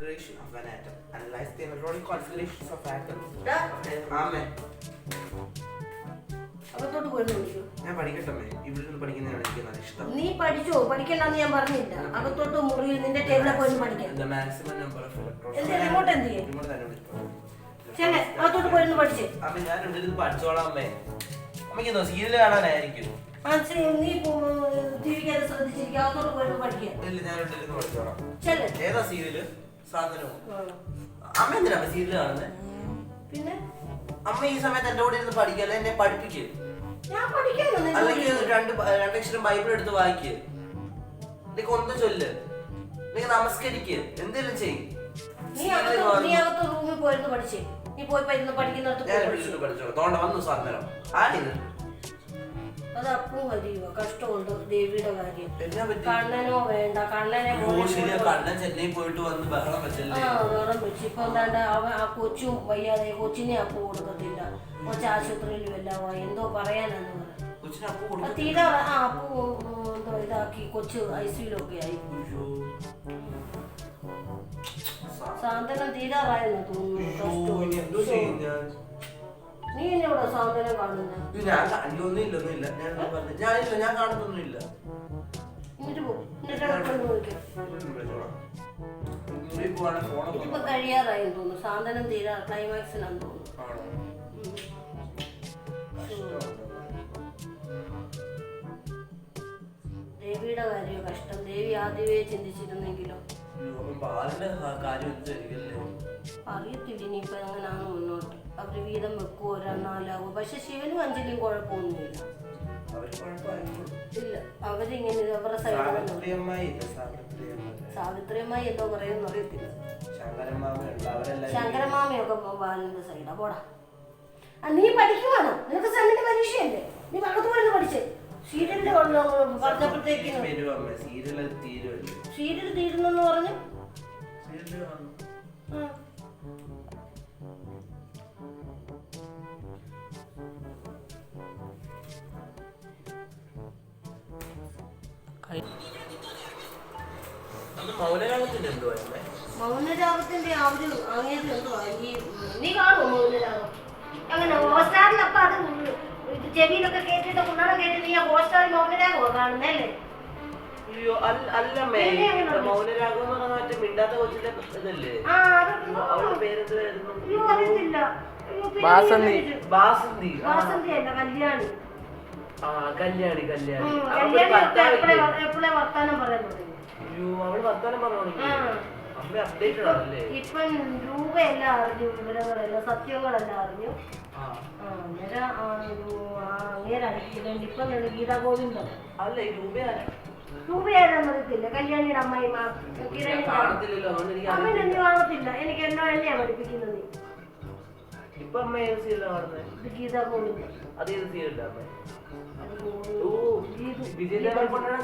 Configuration of an atom. Analyze the electronic configurations of atoms. Amen. അകത്തോട്ട് പോയിരുന്നു വിളിക്കൂ ഞാൻ പഠിക്കട്ടെ ഇവിടെ നിന്ന് പഠിക്കുന്നതാണ് എനിക്ക് നല്ല ഇഷ്ടം. നീ പഠിച്ചോ? പഠിക്കണ്ടെന്ന് ഞാൻ പറഞ്ഞില്ല. അകത്തോട്ട് മുറിയിൽ നിന്റെ ടേബിളിൽ പോയി പഠിക്കാം. The maximum number of electrons. എന്ത് ചെയ്യും? വിളിച്ചോ. ചെല്ലേ അകത്തോട്ട് പോയിരുന്നു പഠിച്ചേ. അമ്മ ഞാൻ ഇവിടെ നിന്ന് പഠിച്ചോളാം അമ്മേ. അമ്മയ്ക്ക് എന്തോ സീരിയൽ കാണാനായിരിക്കും. ആ ശരി നീ തിരിക്കാതെ അകത്തോട്ട് പോയിരുന്നു പഠിക്കാം ഏതാ സീരിയൽ സാധനവും. അമ്മ എന്തിനാ സീരിയൽ കാണുന്നത് പിന്നെ? അമ്മ ഈ സമയത്ത് എന്റെ കൂടെ ഇരുന്ന് പഠിക്കല്ല എന്നെ പഠിപ്പിക്ക്. അല്ലെങ്കിൽ രണ്ട് രണ്ടക്ഷരം ബൈബിൾ എടുത്ത് വായിക്ക്. നിനക്ക് ഒന്ന് ചൊല്ല്. നിനക്ക് നമസ്കരിക്ക്. എന്തെങ്കിലും ചെയ്യും. തോണ്ട വന്നു സാധനം. ആണിത് അത് അപ്പും കഴിയുക കഷ്ടമുണ്ട്? ദേവിയുടെ കാര്യം. കണ്ണനോ വേണ്ട. കണ്ണനെ കണ്ണൻ ചെന്നൈ പോയിട്ട് വന്ന് ബഹളം വെച്ചല്ലേ? ആ വെച്ച്. ഇപ്പൊ എന്താണ്ട് അവൻ ആ കൊച്ചും വയ്യാതെ കൊച്ചിനെ അപ്പു കൊടുക്കത്തില്ല കൊച്ചു ആശുപത്രിയിലും എല്ലാം എന്തോ പറയാനാന്ന് പറഞ്ഞു. തീരെ ആ അപ്പു എന്തോ ഇതാക്കി. കൊച്ചു ഐ സിയിലൊക്കെ ആയി സാന്ത്വനം തീരാറായെന്ന് തോന്നുന്നു. നീ എന്നോട് കാണുന്നത് ഞാൻ ഒന്നും ഇല്ല ഒന്നും ഇല്ല. പറഞ്ഞു ഞാനില്ല എന്നിട്ട് ഇതിപ്പോ കഴിയാറായെന്ന് തോന്നുന്നു. സാന്ത്വനം തീരാ ക്ലൈമാക്സിലാന്ന് തോന്നുന്നു. ദേവിയുടെ കാര്യം കഷ്ടം? ദേവി ആദ്യമേ ചിന്തിച്ചിരുന്നെങ്കിലോ? ക- കാര്യം എന്തായിരിക്കല്ലേ അറിയത്തില്ല ഇനിയിപ്പോ എങ്ങനെയാണ് മുന്നോട്ട്. അവർ വീതം വെക്കുവോ ഒരെണ്ണാലാവോ? പക്ഷെ ശിവനും അഞ്ജലിയും കുഴപ്പമൊന്നുമില്ല. ഇല്ല അവരിങ്ങനെ അവരുടെ സൈഡിൽ സാവിത്രിയമ്മായി എന്തോ പറയുമെന്ന് അറിയത്തില്ല. ശങ്കരമാമയൊക്കെ ബാലന്റെ സൈഡാ പോടാ. നീ പഠിക്കുവാണോ? നിനക്ക് സെമ്മിന്റെ പരീക്ഷയല്ലേ? നീ പക്കത്ത് പോയിരുന്നു പഠിച്ചേ. സീരിയലിന്റെ അമ്മ സീരിയൽ തീരുന്നെന്ന് പറഞ്ഞു ആ. അന്ന് മൗനരാഗത്തിന്റെ ആ ഒരു അങ്ങേത് എന്തുവാ ഈ നീ കാണുമോ മൗനരാഗം? അങ്ങനെ ഹോസ്റ്റാറിലപ്പൊ അത് ഇത് ചെവിയിലൊക്കെ കേട്ടിട്ട് കുണ്ണാടം കേട്ടിട്ട് നീ ആ ഹോസ്റ്റാറിൽ മൗനരാഗമോ കാണുന്നല്ലേ അയ്യോ അല്ല- അല്ലമ്മേ. മൗനരാഗം എന്ന് പറഞ്ഞാൽ മറ്റേ മിണ്ടാത്ത കൊച്ചിന്റെ ഇതല്ലേ? അവളുടെ ഇത് വാസന്തി. ആ. വാസന്തി അല്ല കല്യാണി. ആ കല്യാണി കല്യാണി? എപ്പോഴേ വർത്താനം പറയാൻ തുടങ്ങി? അയ്യോ അവൾ വർത്താനം പറഞ്ഞു ഇപ്പം രൂപയെല്ലാം അറിഞ്ഞു വിവരങ്ങളെല്ലാം സത്യങ്ങളെല്ലാം അറിഞ്ഞു. അന്നേരം ആ ഒരു ആ അങ്ങേരെ അടിക്കുന്നുണ്ട് ഇപ്പം ഗീതാ ഗോവിന്ദം അല്ല ഈ രൂപയാരാ? രൂപയാരെന്ന് അറിയത്തില്ല കല്യാണിയുടെ എനിക്ക് അമ്മ. കാണത്തില്ല. എനിക്ക് എന്നോ എന്നെയാ പഠിപ്പിക്കുന്നത്. നീ. ഇപ്പൊ അമ്മ ഏത് സീരിയലാ കാണുന്നത് ഇത് ഗീതാ അത് ഏത് സീരിയലാ ഓ ഗീതു. വിജയ് ദേവർകൊണ്ടാണ്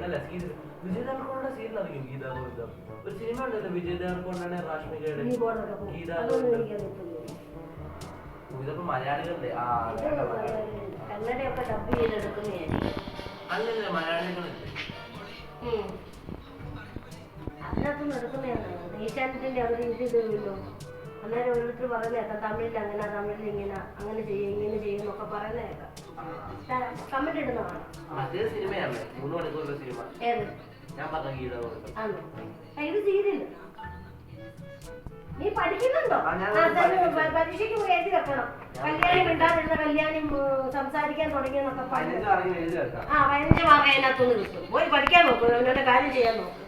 അല്ല സീരിയൽ വിജയ് ദേവർകൊണ്ടാണ് സീരിയൽ അറിയും? ഗീതാ ഗോവിന്ദം ഒരു സിനിമ ഉണ്ടല്ലോ വിജയ് രാഷ്മികയുടെ ഗീതാ ഗോവിന്ദം ഇതൊക്കെ മലയാളികളുടെ ആ. കന്നഡയൊക്കെ ഡബ് ചെയ്തെടുക്കുന്നതായിരിക്കും. അല്ലല്ല മലയാളികളല്ലേ. ഉം. അതിനകത്തൊന്നും എടുക്കുന്നതാണ് ഏഷ്യാനെറ്റിന്റെ അവർ ഇത് തരുമല്ലോ അന്നേരം ഓരോരുത്തർ പറയുന്നേക്കാം തമിഴിൽ അങ്ങനെ തമിഴിൽ ഇങ്ങനെ. അങ്ങനെ ചെയ്യും ഇങ്ങനെ ചെയ്യും എന്നൊക്കെ പറയുന്നേക്കാം കമന്റ് ഇടുന്നതാണ്. അതേ സിനിമയാണ് മൂന്ന് സിനിമ. ഏത്? ഞാൻ പറഞ്ഞ ഇത് നീ പഠിക്കുന്നുണ്ടോ? പരീക്ഷയ്ക്ക് പോയി എഴുതി വെക്കണം. കല്യാണി മിണ്ടാതിരുന്ന കല്യാണി സംസാരിക്കാൻ തുടങ്ങിയെന്നൊക്കെ പറഞ്ഞു ആ പതിനഞ്ച് മാർക്ക് അതിനകത്തുനിന്ന് കിട്ടും. പോയി പഠിക്കാൻ നോക്കും അവനോട് കാര്യം ചെയ്യാൻ നോക്കും.